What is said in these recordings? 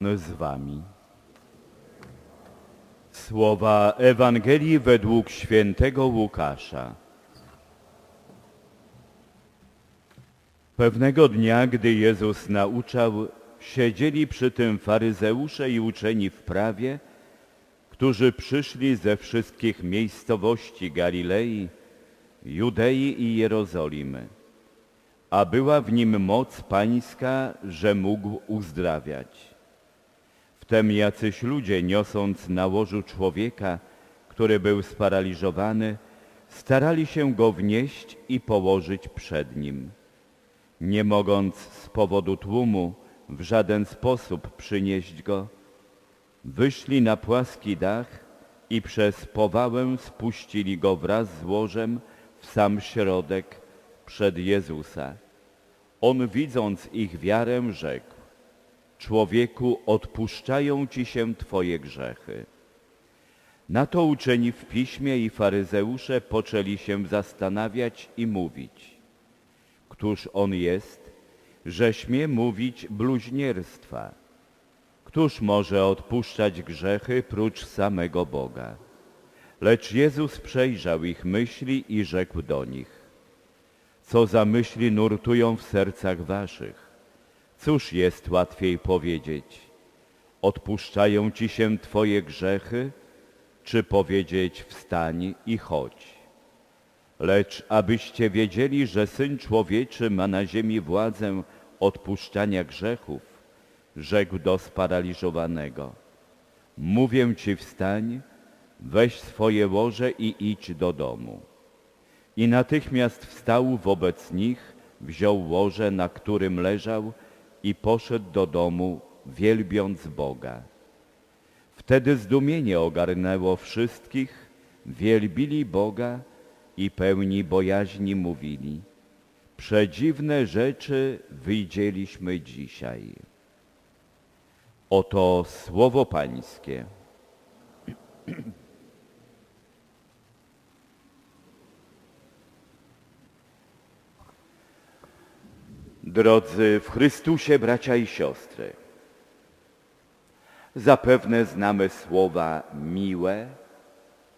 z wami. Słowa Ewangelii według świętego Łukasza. Pewnego dnia, gdy Jezus nauczał, siedzieli przy tym faryzeusze i uczeni w prawie, którzy przyszli ze wszystkich miejscowości Galilei, Judei i Jerozolimy. A była w nim moc pańska, że mógł uzdrawiać. Wtem jacyś ludzie, niosąc na łożu człowieka, który był sparaliżowany, starali się go wnieść i położyć przed nim. Nie mogąc z powodu tłumu w żaden sposób przynieść go, wyszli na płaski dach i przez powałę spuścili go wraz z łożem w sam środek przed Jezusa. On widząc ich wiarę rzekł, Człowieku, odpuszczają ci się Twoje grzechy. Na to uczeni w piśmie i faryzeusze poczęli się zastanawiać i mówić. Któż on jest, że śmie mówić bluźnierstwa? Któż może odpuszczać grzechy prócz samego Boga? Lecz Jezus przejrzał ich myśli i rzekł do nich. Co za myśli nurtują w sercach waszych? Cóż jest łatwiej powiedzieć? Odpuszczają ci się Twoje grzechy, czy powiedzieć wstań i chodź? Lecz abyście wiedzieli, że Syn Człowieczy ma na ziemi władzę odpuszczania grzechów, rzekł do sparaliżowanego. Mówię ci wstań, weź swoje łoże i idź do domu. I natychmiast wstał wobec nich, wziął łoże, na którym leżał i poszedł do domu, wielbiąc Boga. Wtedy zdumienie ogarnęło wszystkich, wielbili Boga i pełni bojaźni mówili. Przedziwne rzeczy wyjdzieliśmy dzisiaj. Oto słowo Pańskie. Drodzy w Chrystusie bracia i siostry, zapewne znamy słowa miłe,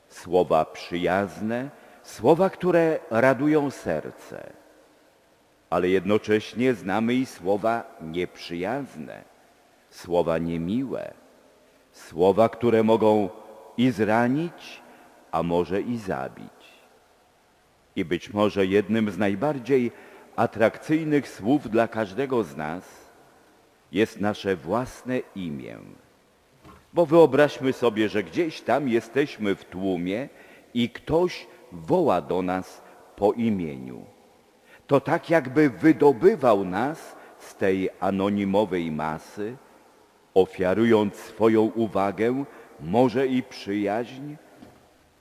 słowa przyjazne, słowa, które radują serce, ale jednocześnie znamy i słowa nieprzyjazne, słowa niemiłe, słowa, które mogą i zranić, a może i zabić. I być może jednym z najbardziej atrakcyjnych słów dla każdego z nas jest nasze własne imię. Bo wyobraźmy sobie, że gdzieś tam jesteśmy w tłumie i ktoś woła do nas po imieniu. To tak jakby wydobywał nas z tej anonimowej masy, ofiarując swoją uwagę, może i przyjaźń,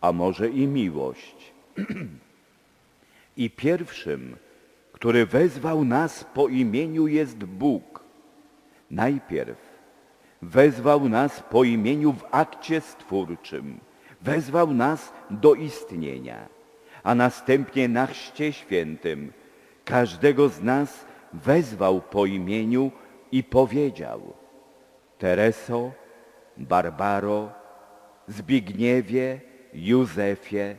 a może i miłość. I pierwszym, który wezwał nas po imieniu jest Bóg. Najpierw wezwał nas po imieniu w akcie stwórczym, wezwał nas do istnienia, a następnie na chrzcie świętym każdego z nas wezwał po imieniu i powiedział Tereso, Barbaro, Zbigniewie, Józefie,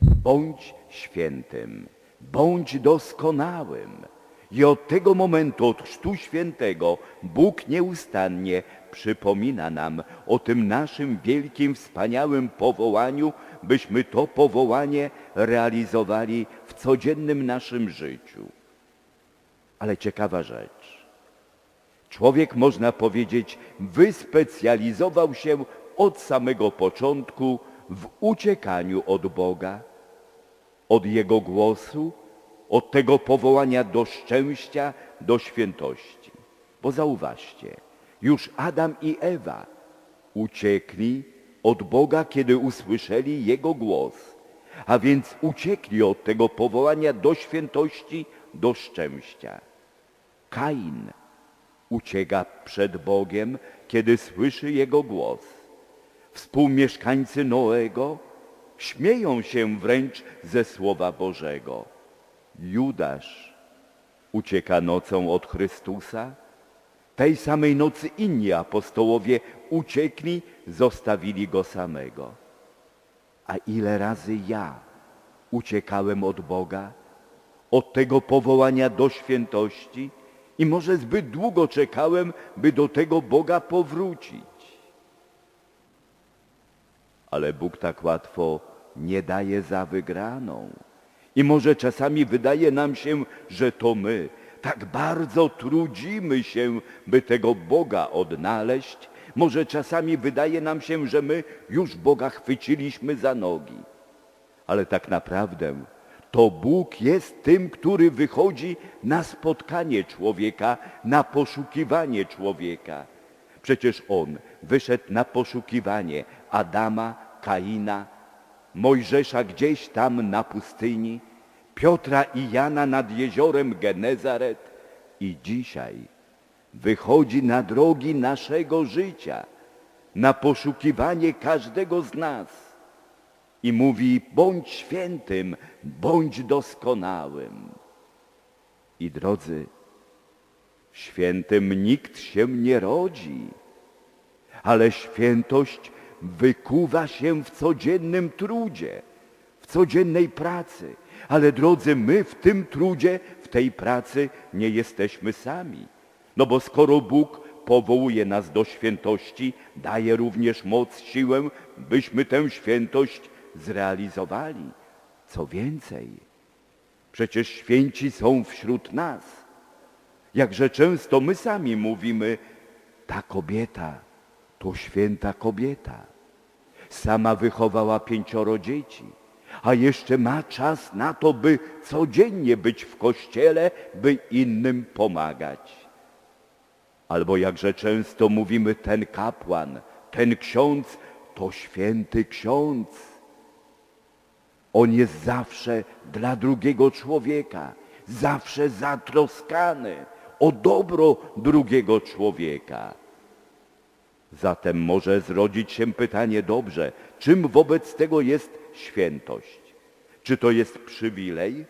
bądź świętym. Bądź doskonałym. I od tego momentu, od Chrztu Świętego, Bóg nieustannie przypomina nam o tym naszym wielkim, wspaniałym powołaniu, byśmy to powołanie realizowali w codziennym naszym życiu. Ale ciekawa rzecz. Człowiek, można powiedzieć, wyspecjalizował się od samego początku w uciekaniu od Boga, od Jego głosu, od tego powołania do szczęścia, do świętości. Bo zauważcie, już Adam i Ewa uciekli od Boga, kiedy usłyszeli Jego głos, a więc uciekli od tego powołania do świętości, do szczęścia. Kain ucieka przed Bogiem, kiedy słyszy Jego głos. Współmieszkańcy Noego Śmieją się wręcz ze Słowa Tej samej nocy inni apostołowie uciekli, zostawili go samego. A ile razy ja uciekałem od Boga, od tego powołania do świętości i może zbyt długo czekałem, by do tego Boga powrócić. Ale Bóg tak łatwo nie daje za wygraną. I może czasami wydaje nam się, że to my tak bardzo trudzimy się, by tego Boga odnaleźć. Może czasami wydaje nam się, że my już Boga chwyciliśmy za nogi. Ale tak naprawdę to Bóg jest tym, który wychodzi na spotkanie człowieka, na poszukiwanie człowieka. Przecież On wyszedł na poszukiwanie Adama, Kaina, Mojżesza gdzieś tam na pustyni, Piotra i Jana nad jeziorem Genezaret i dzisiaj wychodzi na drogi naszego życia, na poszukiwanie każdego z nas i mówi bądź świętym, bądź doskonałym. I drodzy, świętym nikt się nie rodzi, ale świętość wykuwa się w codziennym trudzie, w codziennej pracy. Ale drodzy, my w tym trudzie, w tej pracy nie jesteśmy sami. No bo skoro Bóg powołuje nas do świętości, daje również moc, siłę, byśmy tę świętość zrealizowali. Co więcej, przecież święci są wśród nas. Jakże często my sami mówimy, ta kobieta to święta kobieta. Sama wychowała pięcioro dzieci, a jeszcze ma czas na to, by codziennie być w kościele, by innym pomagać. Albo jakże często mówimy, ten kapłan, ten ksiądz to święty ksiądz. On jest zawsze dla drugiego człowieka, zawsze zatroskany o dobro drugiego człowieka. Zatem może zrodzić się pytanie dobrze, czym wobec tego jest świętość? Czy to jest przywilej,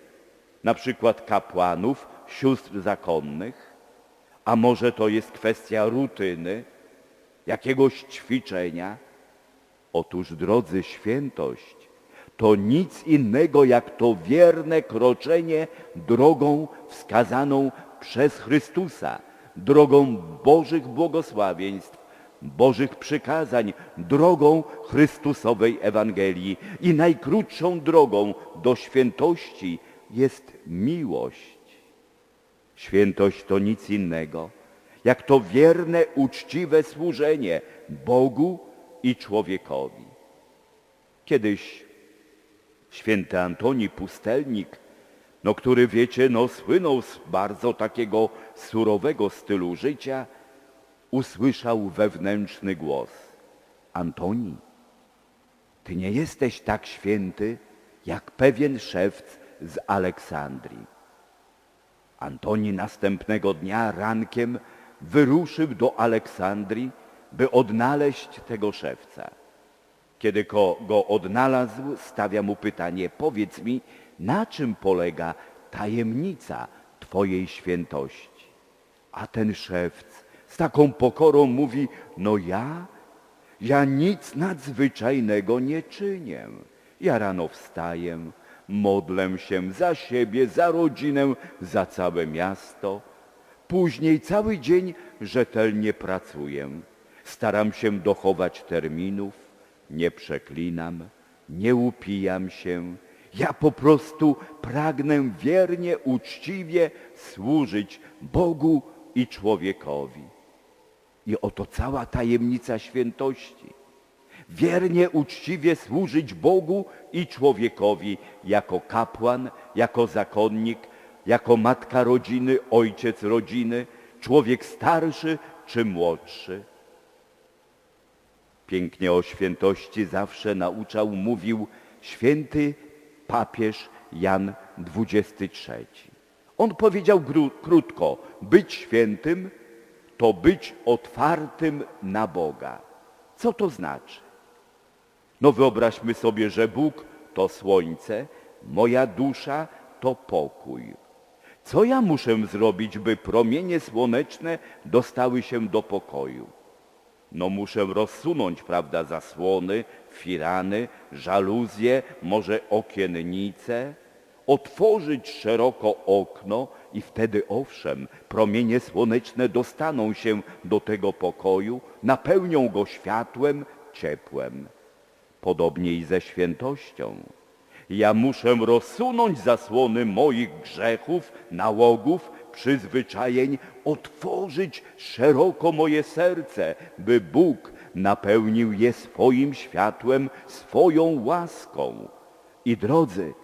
na przykład kapłanów, sióstr zakonnych? A może to jest kwestia rutyny, jakiegoś ćwiczenia? Otóż, drodzy, świętość to nic innego jak to wierne kroczenie drogą wskazaną przez Chrystusa, drogą Bożych błogosławieństw, Bożych przykazań, drogą Chrystusowej Ewangelii. I najkrótszą drogą do świętości jest miłość. Świętość to nic innego, jak to wierne, uczciwe służenie Bogu i człowiekowi. Kiedyś święty Antoni Pustelnik, no który wiecie, no słynął z bardzo takiego surowego stylu życia, usłyszał wewnętrzny głos. Antoni, ty nie jesteś tak święty, jak pewien szewc z Aleksandrii. Antoni następnego dnia rankiem wyruszył do Aleksandrii, by odnaleźć tego szewca. Kiedy go, go odnalazł, stawia mu pytanie, powiedz mi, na czym polega tajemnica Twojej świętości? A ten szewc z taką pokorą mówi, no ja, ja nic nadzwyczajnego nie czynię. Ja rano wstaję, modlę się za siebie, za rodzinę, za całe miasto. Później cały dzień rzetelnie pracuję. Staram się dochować terminów, nie przeklinam, nie upijam się. Ja po prostu pragnę wiernie, uczciwie służyć Bogu i człowiekowi. I oto cała tajemnica świętości. Wiernie, uczciwie służyć Bogu i człowiekowi jako kapłan, jako zakonnik, jako matka rodziny, ojciec rodziny, człowiek starszy czy młodszy. Pięknie o świętości zawsze nauczał, mówił święty papież Jan XXIII. On powiedział krótko, być świętym to być otwartym na Boga. Co to znaczy? No wyobraźmy sobie, że Bóg to słońce, moja dusza to pokój. Co ja muszę zrobić, by promienie słoneczne dostały się do pokoju? No muszę rozsunąć, prawda, zasłony, firany, żaluzje, może okiennice, otworzyć szeroko okno i wtedy owszem, promienie słoneczne dostaną się do tego pokoju, napełnią go światłem, ciepłem. Podobnie i ze świętością. Ja muszę rozsunąć zasłony moich grzechów, nałogów, przyzwyczajeń, otworzyć szeroko moje serce, by Bóg napełnił je swoim światłem, swoją łaską. I drodzy,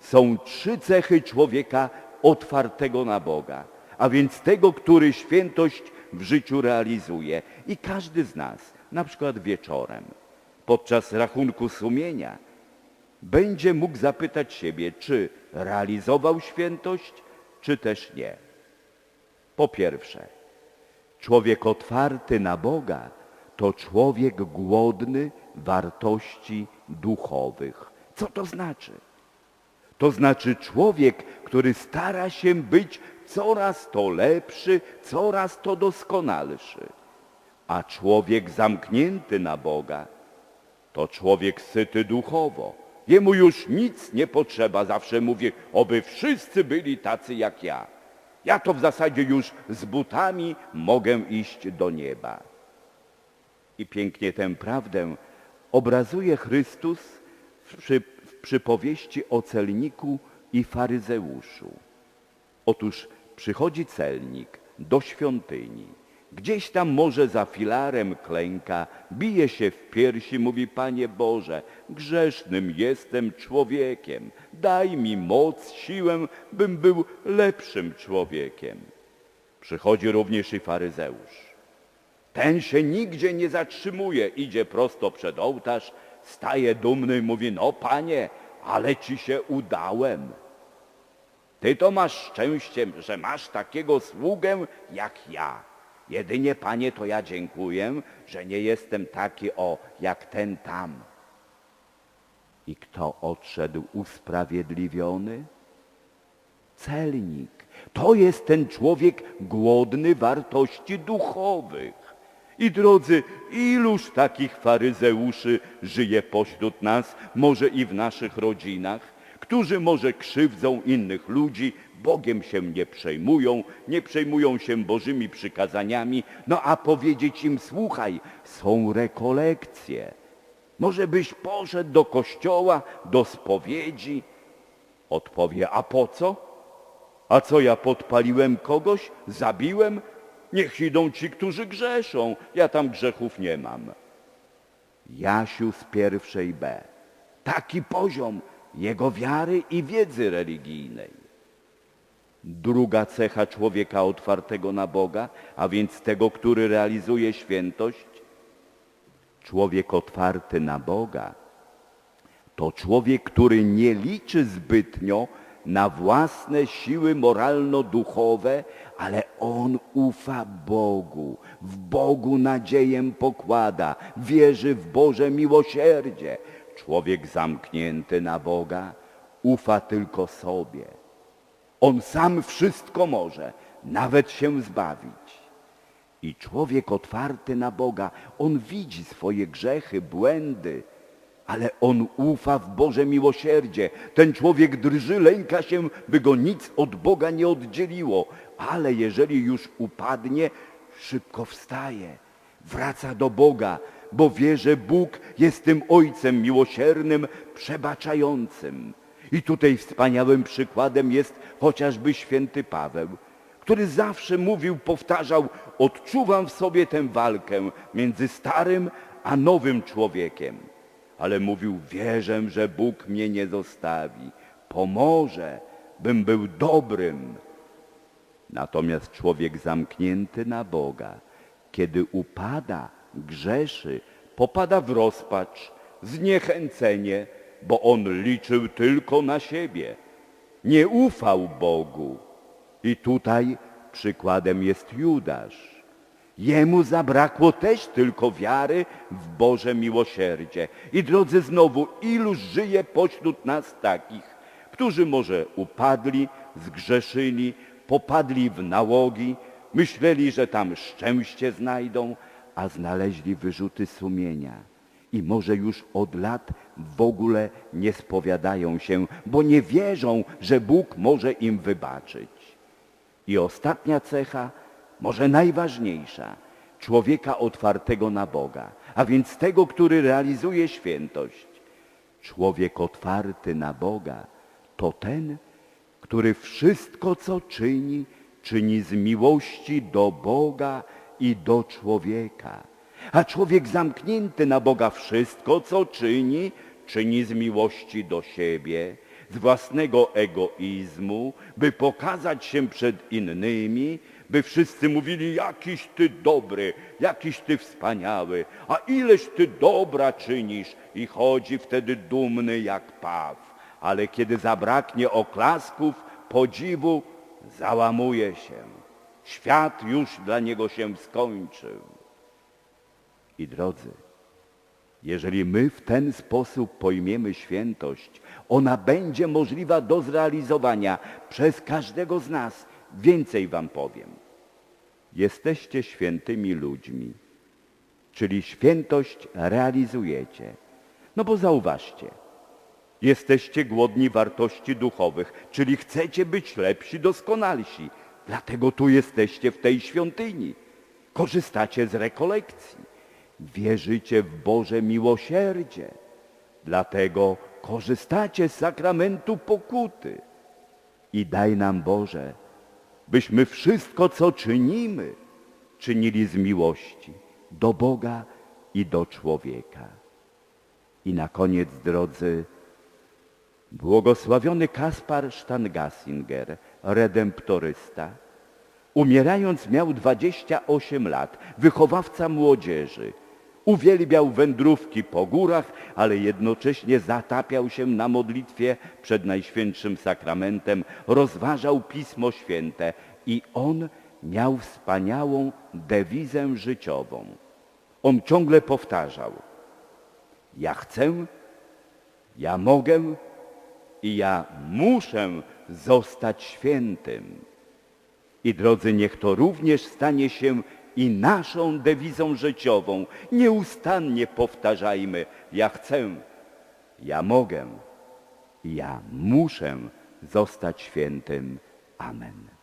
są trzy cechy człowieka otwartego na Boga, a więc tego, który świętość w życiu realizuje. I każdy z nas, na przykład wieczorem, podczas rachunku sumienia, będzie mógł zapytać siebie, czy realizował świętość, czy też nie. Po pierwsze, człowiek otwarty na Boga to człowiek głodny wartości duchowych. Co to znaczy? To znaczy człowiek, który stara się być coraz to lepszy, coraz to doskonalszy. A człowiek zamknięty na Boga to człowiek syty duchowo. Jemu już nic nie potrzeba. Zawsze mówi, oby wszyscy byli tacy jak ja. Ja to w zasadzie już z butami mogę iść do nieba. I pięknie tę prawdę obrazuje Chrystus przy, przypowieści o celniku i faryzeuszu. Otóż przychodzi celnik do świątyni. Gdzieś tam może za filarem klęka, bije się w piersi, mówi, Panie Boże, grzesznym jestem człowiekiem. Daj mi moc, siłę, bym był lepszym człowiekiem. Przychodzi również i faryzeusz. Ten się nigdzie nie zatrzymuje, idzie prosto przed ołtarz, staje dumny i mówi, no Panie, ale Ci się udałem. Ty to masz szczęście, że masz takiego sługę jak ja. Jedynie, Panie, to ja dziękuję, że nie jestem taki o, jak ten tam. I kto odszedł usprawiedliwiony? Celnik. To jest ten człowiek głodny wartości duchowych. I drodzy, iluż takich faryzeuszy żyje pośród nas, może i w naszych rodzinach, którzy może krzywdzą innych ludzi, Bogiem się nie przejmują, nie przejmują się Bożymi przykazaniami, no a powiedzieć im, słuchaj, są rekolekcje. Może byś poszedł do kościoła, do spowiedzi? Odpowie, a po co? A co ja podpaliłem kogoś? Zabiłem? Niech idą ci, którzy grzeszą. Ja tam grzechów nie mam. Jasiu z pierwszej B. Taki poziom jego wiary i wiedzy religijnej. Druga cecha człowieka otwartego na Boga, a więc tego, który realizuje świętość, człowiek otwarty na Boga, to człowiek, który nie liczy zbytnio na własne siły moralno-duchowe, ale on ufa Bogu, w Bogu nadzieję pokłada, wierzy w Boże miłosierdzie. Człowiek zamknięty na Boga ufa tylko sobie. On sam wszystko może, nawet się zbawić. I człowiek otwarty na Boga, on widzi swoje grzechy, błędy, ale on ufa w Boże miłosierdzie. Ten człowiek drży, lęka się, by go nic od Boga nie oddzieliło. Ale jeżeli już upadnie, szybko wstaje, wraca do Boga, bo wie, że Bóg jest tym Ojcem miłosiernym, przebaczającym. I tutaj wspaniałym przykładem jest chociażby święty Paweł, który zawsze mówił, powtarzał, odczuwam w sobie tę walkę między starym a nowym człowiekiem. Ale mówił, wierzę, że Bóg mnie nie zostawi, pomoże, bym był dobrym. Natomiast człowiek zamknięty na Boga, kiedy upada, grzeszy, popada w rozpacz, zniechęcenie, bo on liczył tylko na siebie. Nie ufał Bogu. I tutaj przykładem jest Judasz. Jemu zabrakło też tylko wiary w Boże miłosierdzie. I drodzy znowu, iluż żyje pośród nas takich, którzy może upadli, zgrzeszyli, popadli w nałogi, myśleli, że tam szczęście znajdą, a znaleźli wyrzuty sumienia. I może już od lat w ogóle nie spowiadają się, bo nie wierzą, że Bóg może im wybaczyć. I ostatnia cecha, może najważniejsza, człowieka otwartego na Boga, a więc tego, który realizuje świętość. Człowiek otwarty na Boga to ten, który wszystko, co czyni, czyni z miłości do Boga i do człowieka. A człowiek zamknięty na Boga wszystko, co czyni, czyni z miłości do siebie, z własnego egoizmu, by pokazać się przed innymi, by wszyscy mówili, jakiś ty dobry, jakiś ty wspaniały, a ileś ty dobra czynisz i chodzi wtedy dumny jak paw. Ale kiedy zabraknie oklasków, podziwu, załamuje się. Świat już dla niego się skończył. I drodzy, jeżeli my w ten sposób pojmiemy świętość, ona będzie możliwa do zrealizowania przez każdego z nas. Więcej wam powiem. Jesteście świętymi ludźmi, czyli świętość realizujecie. No bo zauważcie, jesteście głodni wartości duchowych, czyli chcecie być lepsi, doskonalsi. Dlatego tu jesteście w tej świątyni. Korzystacie z rekolekcji. Wierzycie w Boże miłosierdzie. Dlatego korzystacie z sakramentu pokuty. I daj nam Boże, byśmy wszystko, co czynimy, czynili z miłości do Boga i do człowieka. I na koniec, drodzy, błogosławiony Kaspar Stangasinger, redemptorysta, umierając miał 28 lat, wychowawca młodzieży. Uwielbiał wędrówki po górach, ale jednocześnie zatapiał się na modlitwie przed Najświętszym Sakramentem, rozważał Pismo Święte i on miał wspaniałą dewizę życiową. On ciągle powtarzał, ja chcę, ja mogę i ja muszę zostać świętym. I drodzy, niech to również stanie się i naszą dewizą życiową. Nieustannie powtarzajmy, ja chcę, ja mogę, ja muszę zostać świętym. Amen.